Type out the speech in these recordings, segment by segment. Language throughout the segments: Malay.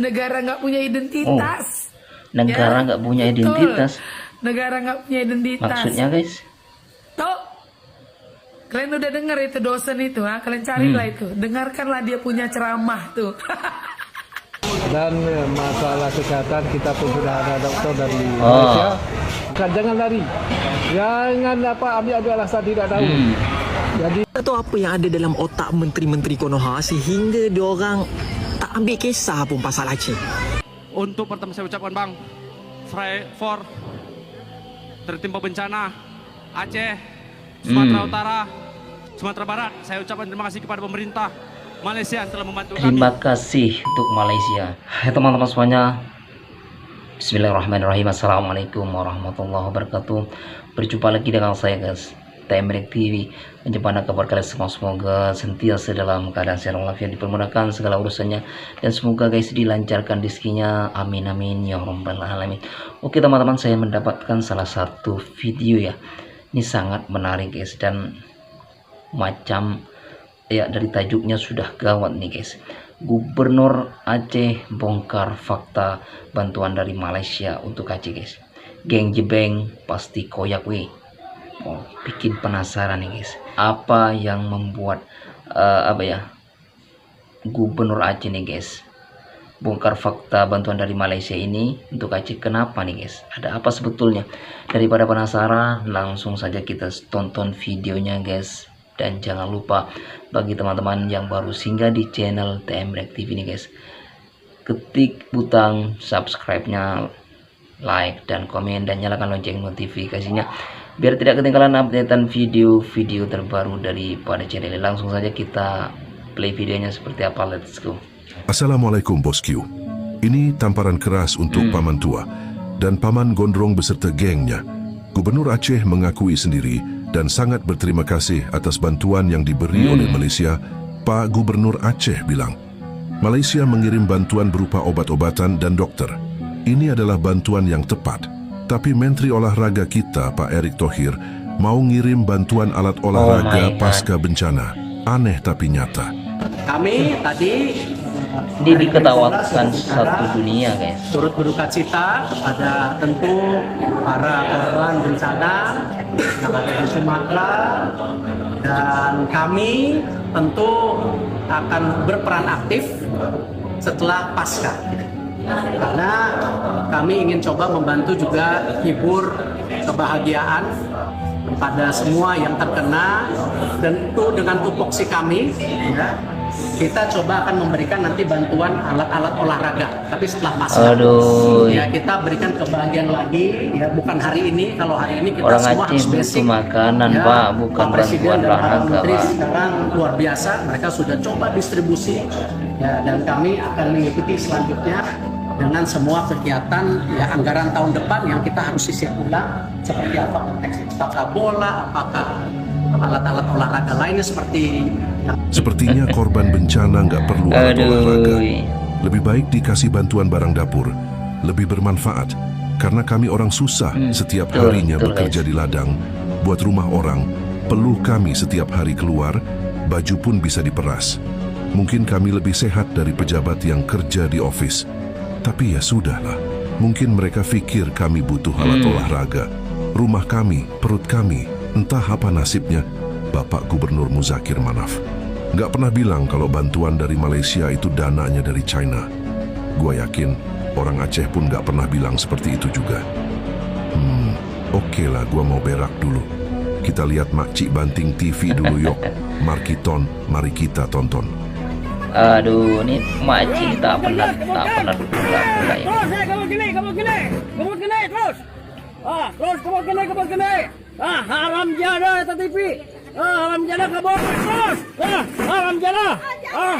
negara nggak punya identitas. Negara Ya, nggak punya betul. identitas. Negara nggak punya identitas. Maksudnya guys? Tuh, kalian udah dengar itu dosen itu, ha? Kalian carilah Hmm. itu, dengarkanlah dia punya ceramah tuh. dan eh, masalah kesehatan kita pun sudah ada doktor dari Oh. Malaysia. Bukan jangan lari. Jangan apa ambil-ambil alasan tidak tahu. Hmm. Jadi Tak tahu apa yang ada dalam otak menteri-menteri Konoha sehingga diorang tak ambil kisah pun pasal Aceh. Untuk pertama saya ucapkan bang, Fry for tertimpa bencana Aceh, Sumatera Hmm. Utara, Sumatera Barat. Saya ucapkan terima kasih kepada pemerintah Malaysia yang telah membantu kami. Terima kasih untuk Malaysia. Hai teman-teman semuanya. Bismillahirrahmanirrahim. Assalamualaikum warahmatullahi wabarakatuh. Berjumpa lagi dengan saya guys. TMREK TV menjempana kabar kalian semua semoga sentiasa dalam keadaan sehat walafiat dipermudahkan segala urusannya. Dan semoga guys dilancarkan rezekinya. Amin amin ya rabbal alamin. Oke teman-teman saya mendapatkan salah satu video ya. Ini sangat menarik guys dan macam ya dari tajuknya sudah gawat nih guys. Gubernur Aceh bongkar fakta bantuan dari Malaysia untuk Aceh guys. Geng jebeng pasti koyak weh oh, bikin penasaran nih guys. Apa yang membuat eh, apa ya Gubernur Aceh nih guys bongkar fakta bantuan dari Malaysia ini untuk Aceh? Kenapa nih guys? Ada apa sebetulnya? Daripada penasaran langsung saja kita tonton videonya guys. Dan jangan lupa bagi teman-teman yang baru singgah di channel TM Rek TV nih guys ketik butang subscribe-nya like dan komen dan nyalakan lonceng notifikasinya biar tidak ketinggalan updatean video-video terbaru daripada channel ini langsung saja kita play videonya seperti apa let's go Assalamualaikum Bos Q. Ini tamparan keras untuk Hmm. Paman Tua dan Paman Gondrong beserta gengnya. Gubernur Aceh mengakui sendiri dan sangat berterima kasih atas bantuan yang diberi Hmm. oleh Malaysia. Pak Gubernur Aceh bilang, Malaysia mengirim bantuan berupa obat-obatan dan dokter. Ini adalah bantuan yang tepat. Tapi Menteri Olahraga kita, Pak Erick Thohir, mau ngirim bantuan alat Oh olahraga God. pasca bencana. Aneh tapi nyata. Kami tadi ini diketawakan satu dunia guys turut berduka cita kepada tentu para korban bencana yang ada di Sumatera dan kami tentu akan berperan aktif setelah pasca karena kami ingin coba membantu juga hibur kebahagiaan kepada semua yang terkena. Dan itu dengan tupoksi kami ya, kita coba akan memberikan nanti bantuan alat-alat olahraga. Tapi setelah pasca Aduh. ya kita berikan kebahagiaan lagi ya bukan hari ini. Kalau hari ini kita Orang semua harus basic. makanan, Pak, bukan Pak Presiden bantuan dan para olahraga, menteri Pak. sekarang luar biasa. Mereka sudah coba distribusi. Ya dan kami akan mengikuti selanjutnya dengan semua kegiatan ya anggaran tahun depan yang kita harus sisir ulang seperti apa konteks apakah bola apakah alat-alat olahraga lainnya seperti Sepertinya korban bencana nggak perlu alat olahraga. aduh Lebih baik dikasih bantuan barang dapur. Lebih bermanfaat. Karena kami orang susah Hmm, setiap harinya betul, bekerja di ladang. Buat rumah orang. Peluh kami setiap hari keluar. Baju pun bisa diperas. Mungkin kami lebih sehat dari pejabat yang kerja di office. Tapi ya sudahlah. Mungkin mereka fikir kami butuh alat Hmm. olahraga. Rumah kami, perut kami, entah apa nasibnya. Bapak Gubernur Muzakir Manaf. Nggak pernah bilang kalau bantuan dari Malaysia itu dananya dari China. Gua yakin orang Aceh pun nggak pernah bilang seperti itu juga. Hmm, oke lah gua mau berak dulu. Kita lihat makcik banting TV dulu yuk. Markiton, mari kita tonton. Aduh ini makcik tak pernah tak pernah pula pula ya Terus eh, kamu gini, kamu gini. Kamu gini terus. Ah, terus kamu gini, kamu gini. Ah, haram jana atas TV. Ah, haram jana kamu terus. Ah, haram jana. Ah,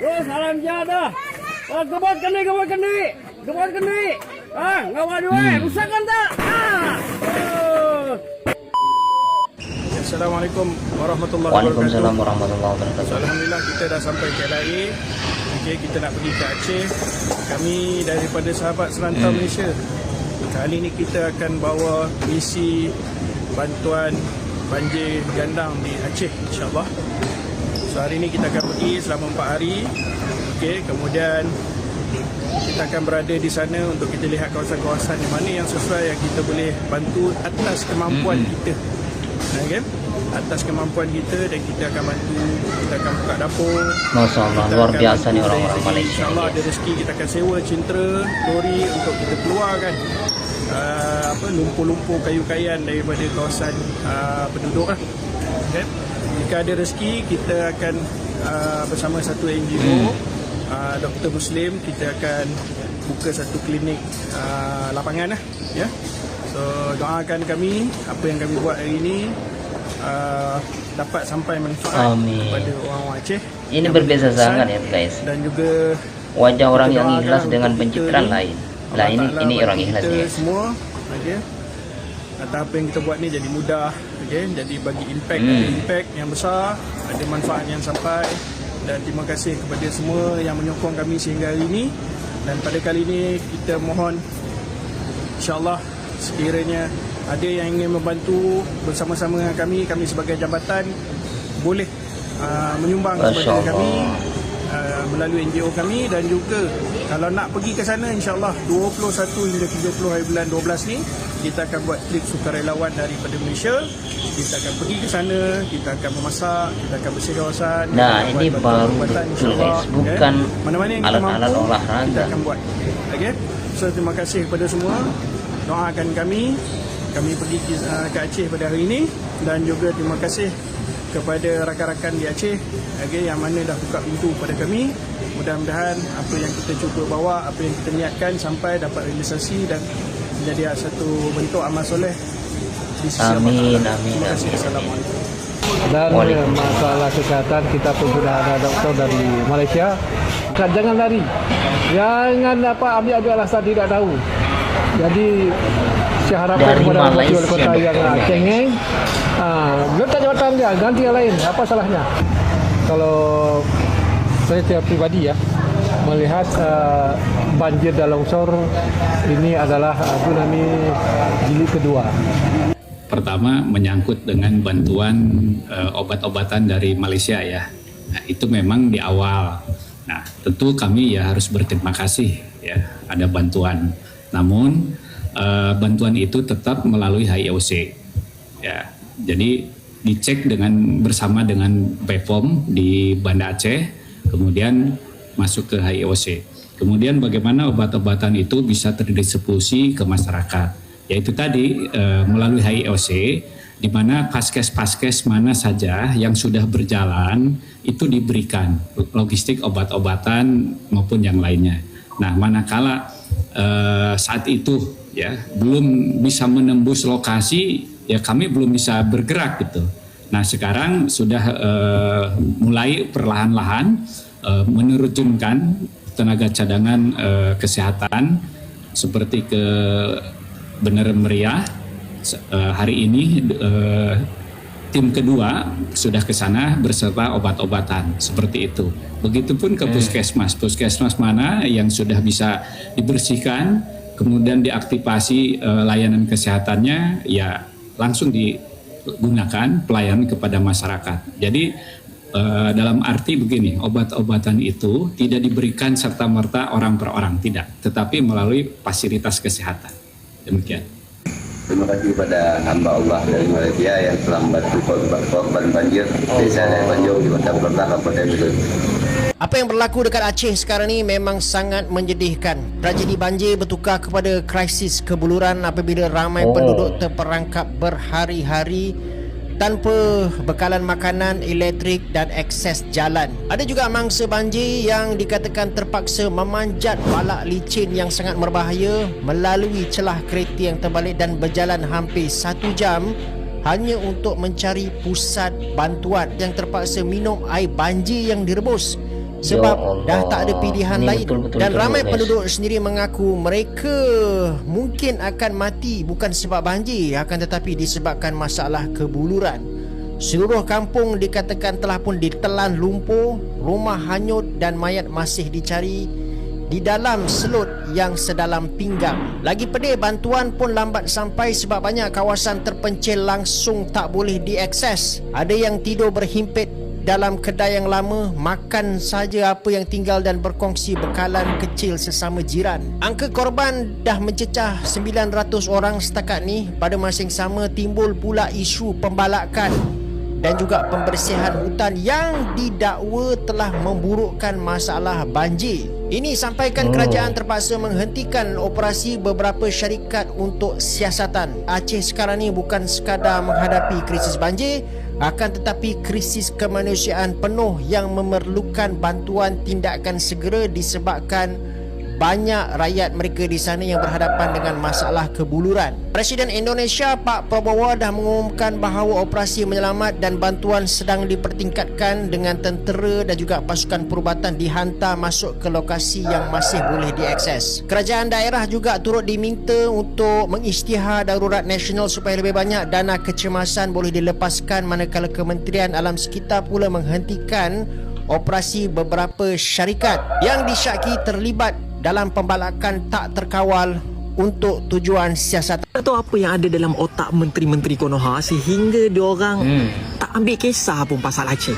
terus haram jana. Ah, kamu gini, kamu gini. Kamu gini. Ah, ngawal dua. Hmm. Rusakkan tak? Ah. Oh. Assalamualaikum warahmatullahi Waalaikumsalam wabarakatuh. warahmatullahi So, wabarakatuh Alhamdulillah kita dah sampai KLIA. Okey, kita nak pergi ke Aceh. Kami daripada sahabat Selantau Hmm. Malaysia. Kali ini kita akan bawa misi bantuan banjir gandang di Aceh insyaAllah. So hari ini kita akan pergi selama 4 hari. Okey, kemudian kita akan berada di sana untuk kita lihat kawasan-kawasan yang mana yang sesuai yang kita boleh bantu atas kemampuan Mm-mm. kita. Okay? Atas kemampuan kita dan kita akan bantu, kita akan buka dapur. Masya Allah, Kita luar biasa nih orang-orang Malaysia InsyaAllah ni. ada rezeki kita akan sewa cintera, lori untuk kita keluarkan uh, apa lumpur-lumpur kayu-kayan daripada kawasan uh, penduduk lah. Okay? Jika ada rezeki kita akan uh, bersama satu NGO Hmm. uh, Doktor Muslim kita akan buka satu klinik uh, lapangan lah ya. So doakan kami apa yang kami buat hari ini uh, dapat sampai manfaat Amin. kepada orang-orang Aceh. Ini berbeza sangat ya guys. Dan juga Wajah orang yang ikhlas dengan pencitraan lain. Lah ini ini orang ikhlas ni. semua okay. Atas apa yang kita buat ni jadi mudah okay. Jadi bagi impact Hmm. ada impact yang besar Ada manfaat yang sampai Dan terima kasih kepada semua yang menyokong kami sehingga hari ini Dan pada kali ini kita mohon InsyaAllah sekiranya ada yang ingin membantu bersama-sama dengan kami Kami sebagai jabatan boleh uh, menyumbang kepada kami uh, melalui NGO kami dan juga kalau nak pergi ke sana insyaAllah 21 hingga 30 hari bulan 12 ni kita akan buat trip sukarelawan daripada Malaysia kita akan pergi ke sana kita akan memasak kita akan bersih kawasan kita Nah, ini baru betul, guys. Bukan mana-mana yang kita alat-alat mampu olahraga. kita akan buat okay? so terima kasih kepada semua doakan kami kami pergi ke, uh, ke Aceh pada hari ini dan juga terima kasih kepada rakan-rakan di Aceh okay, yang mana dah buka pintu kepada kami mudah-mudahan apa yang kita cuba bawa apa yang kita niatkan sampai dapat realisasi dan menjadi satu bentuk amal soleh di sisi Amin, amin, terima kasih amin. Assalamualaikum Dan eh, masalah kesihatan kita pun sudah ada doktor dari Malaysia. Jangan lari. Jangan apa ambil-ambil alasan tidak tahu. Jadi saya harapkan Dari kepada Bupati Malaysia Wali Kota yang cengeng, letak jawatan dia, ganti yang lain. Apa salahnya? Kalau saya secara pribadi ya melihat ah, banjir dan longsor ini adalah ah, tsunami jilid kedua. Pertama menyangkut dengan bantuan eh, obat-obatan dari Malaysia ya. Nah, itu memang di awal. Nah, tentu kami ya harus berterima kasih ya ada bantuan. Namun eh, bantuan itu tetap melalui HIOC. Ya. Jadi dicek dengan bersama dengan BPOM di Banda Aceh, kemudian masuk ke HIOC. Kemudian bagaimana obat-obatan itu bisa terdistribusi ke masyarakat yaitu tadi eh, melalui HIOC di mana paskes-paskes mana saja yang sudah berjalan itu diberikan logistik obat-obatan maupun yang lainnya. Nah, manakala eh, saat itu ya belum bisa menembus lokasi ya kami belum bisa bergerak gitu. Nah, sekarang sudah eh, mulai perlahan-lahan eh, menerjunkan tenaga cadangan eh, kesehatan seperti ke Bener Meriah eh, hari ini eh, tim kedua sudah ke sana beserta obat-obatan seperti itu. Begitupun ke puskesmas, puskesmas mana yang sudah bisa dibersihkan, kemudian diaktifasi eh, layanan kesehatannya, ya langsung digunakan pelayanan kepada masyarakat. Jadi eh, dalam arti begini, obat-obatan itu tidak diberikan serta merta orang per orang, tidak, tetapi melalui fasilitas kesehatan. Demikian. Terima kasih kepada hamba Allah dari Malaysia yang telah membantu korban, banjir desa dari Banjong di Kota Pertah Kabupaten Bedut. Apa yang berlaku dekat Aceh sekarang ni memang sangat menyedihkan. Tragedi banjir bertukar kepada krisis kebuluran apabila ramai Oh. penduduk terperangkap berhari-hari tanpa bekalan makanan, elektrik dan akses jalan. Ada juga mangsa banjir yang dikatakan terpaksa memanjat balak licin yang sangat berbahaya melalui celah kereta yang terbalik dan berjalan hampir satu jam hanya untuk mencari pusat bantuan yang terpaksa minum air banjir yang direbus sebab Ya Allah. dah tak ada pilihan Ini lain betul-betul dan teruk, ramai guys. penduduk sendiri mengaku mereka mungkin akan mati bukan sebab banjir akan tetapi disebabkan masalah kebuluran seluruh kampung dikatakan telah pun ditelan lumpur rumah hanyut dan mayat masih dicari di dalam selut yang sedalam pinggang. Lagi pedih bantuan pun lambat sampai sebab banyak kawasan terpencil langsung tak boleh diakses. Ada yang tidur berhimpit dalam kedai yang lama makan saja apa yang tinggal dan berkongsi bekalan kecil sesama jiran. Angka korban dah mencecah 900 orang setakat ni. Pada masa yang sama timbul pula isu pembalakan dan juga pembersihan hutan yang didakwa telah memburukkan masalah banjir. Ini sampaikan kerajaan terpaksa menghentikan operasi beberapa syarikat untuk siasatan. Aceh sekarang ni bukan sekadar menghadapi krisis banjir, akan tetapi krisis kemanusiaan penuh yang memerlukan bantuan tindakan segera disebabkan banyak rakyat mereka di sana yang berhadapan dengan masalah kebuluran. Presiden Indonesia Pak Prabowo dah mengumumkan bahawa operasi menyelamat dan bantuan sedang dipertingkatkan dengan tentera dan juga pasukan perubatan dihantar masuk ke lokasi yang masih boleh diakses. Kerajaan daerah juga turut diminta untuk mengisytihar darurat nasional supaya lebih banyak dana kecemasan boleh dilepaskan manakala Kementerian Alam Sekitar pula menghentikan operasi beberapa syarikat yang disyaki terlibat dalam pembalakan tak terkawal untuk tujuan siasatan. Tak tahu apa yang ada dalam otak menteri-menteri Konoha sehingga diorang hmm. tak ambil kisah pun pasal Aceh.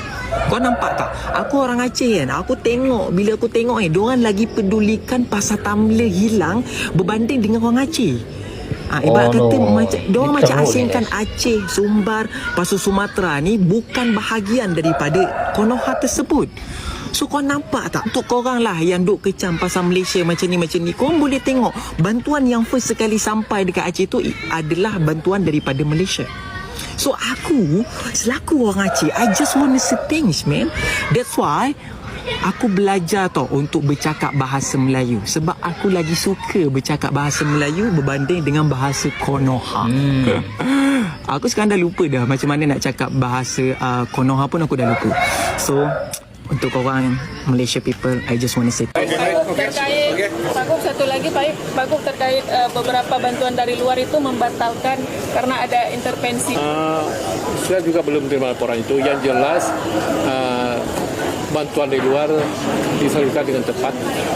Kau nampak tak? Aku orang Aceh kan. Aku tengok bila aku tengok ni, diorang lagi pedulikan pasal Tamle hilang berbanding dengan orang Aceh. Ha, ibarat Oh, kata no. macam diorang Dia macam teruk ni, asingkan guys. Aceh, Sumbar, pasu Sumatera ni bukan bahagian daripada Konoha tersebut. So kau nampak tak? Untuk korang lah yang duk kecam pasal Malaysia macam ni macam ni Korang boleh tengok Bantuan yang first sekali sampai dekat Aceh tu Adalah bantuan daripada Malaysia. So aku Selaku orang Aceh I just want to say thanks man. That's why Aku belajar tau untuk bercakap bahasa Melayu. Sebab aku lagi suka bercakap bahasa Melayu Berbanding dengan bahasa Konoha. Hmm. Aku sekarang dah lupa dah Macam mana nak cakap bahasa uh, Konoha pun aku dah lupa. So untuk korang Malaysia people I just want to say terkait Pak Gub satu lagi Pak Gub terkait uh, beberapa bantuan dari luar itu membatalkan karena ada intervensi. Uh, saya juga belum terima laporan itu. Yang jelas uh, bantuan dari luar disalurkan dengan tepat.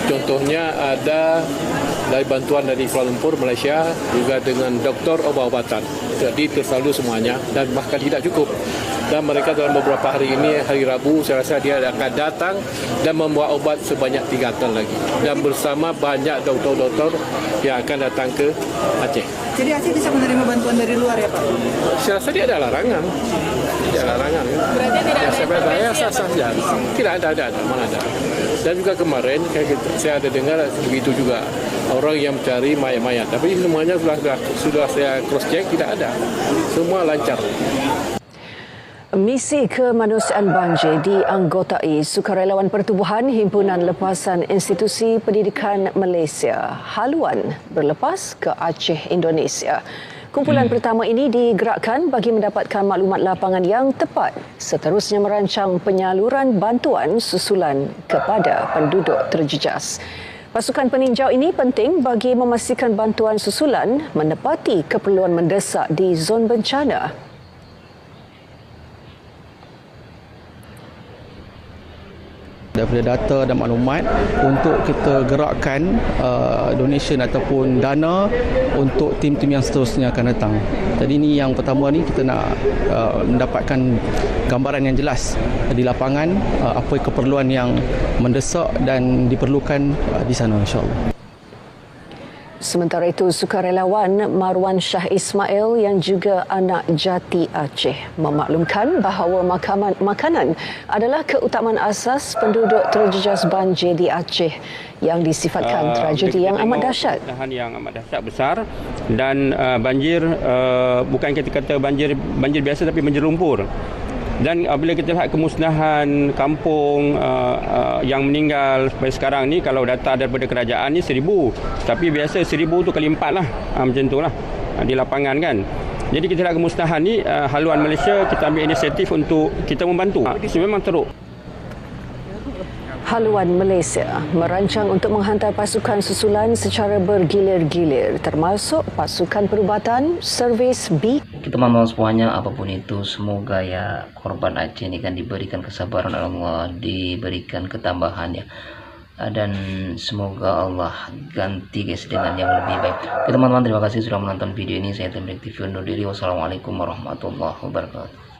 Contohnya ada dari bantuan dari Kuala Lumpur, Malaysia juga dengan doktor obat-obatan. Jadi tersalur semuanya dan bahkan tidak cukup. Dan mereka dalam beberapa hari ini, hari Rabu, saya rasa dia akan datang dan membawa obat sebanyak tiga ton lagi. Dan bersama banyak doktor-doktor yang akan datang ke Aceh. Jadi Aceh bisa menerima bantuan dari luar ya Pak? Saya rasa dia ada larangan. Tidak ada larangan. Berarti tidak ada saya saya intervensi sah ya, sah saja. Tidak ada, ada, ada, mana ada. Dan juga kemarin gitu, saya ada dengar begitu juga orang yang mencari mayat-mayat. Tapi semuanya sudah sudah, sudah saya cross check tidak ada. Semua lancar. Misi kemanusiaan banjir dianggotai Sukarelawan Pertubuhan Himpunan Lepasan Institusi Pendidikan Malaysia haluan berlepas ke Aceh, Indonesia. Kumpulan hmm. pertama ini digerakkan bagi mendapatkan maklumat lapangan yang tepat seterusnya merancang penyaluran bantuan susulan kepada penduduk terjejas. Pasukan peninjau ini penting bagi memastikan bantuan susulan menepati keperluan mendesak di zon bencana. Daripada data dan maklumat untuk kita gerakkan uh, donation ataupun dana untuk tim-tim yang seterusnya akan datang. Jadi ini yang pertama ni kita nak uh, mendapatkan gambaran yang jelas di lapangan uh, apa keperluan yang mendesak dan diperlukan uh, di sana insya-Allah. Sementara itu, sukarelawan Marwan Shah Ismail yang juga anak jati Aceh memaklumkan bahawa makanan, makanan adalah keutamaan asas penduduk terjejas banjir di Aceh yang disifatkan uh, tragedi yang amat dahsyat. Yang amat dahsyat besar dan uh, banjir uh, bukan kita kata banjir banjir biasa tapi banjir lumpur. Dan apabila kita lihat kemusnahan kampung uh, uh, yang meninggal sampai sekarang ni kalau data daripada kerajaan ni seribu. Tapi biasa seribu tu kali empat lah. Uh, macam tu lah uh, di lapangan kan. Jadi kita lihat kemusnahan ni uh, haluan Malaysia kita ambil inisiatif untuk kita membantu. Uh, memang teruk. Haluan Malaysia merancang untuk menghantar pasukan susulan secara bergilir-gilir termasuk pasukan perubatan, servis B. Kita mohon semuanya apapun itu semoga ya korban Aceh ini kan diberikan kesabaran Allah diberikan ketambahan ya. Dan semoga Allah ganti guys dengan yang lebih baik. Oke teman-teman terima kasih sudah menonton video ini. Saya Temrik TV undur diri. Wassalamualaikum warahmatullahi wabarakatuh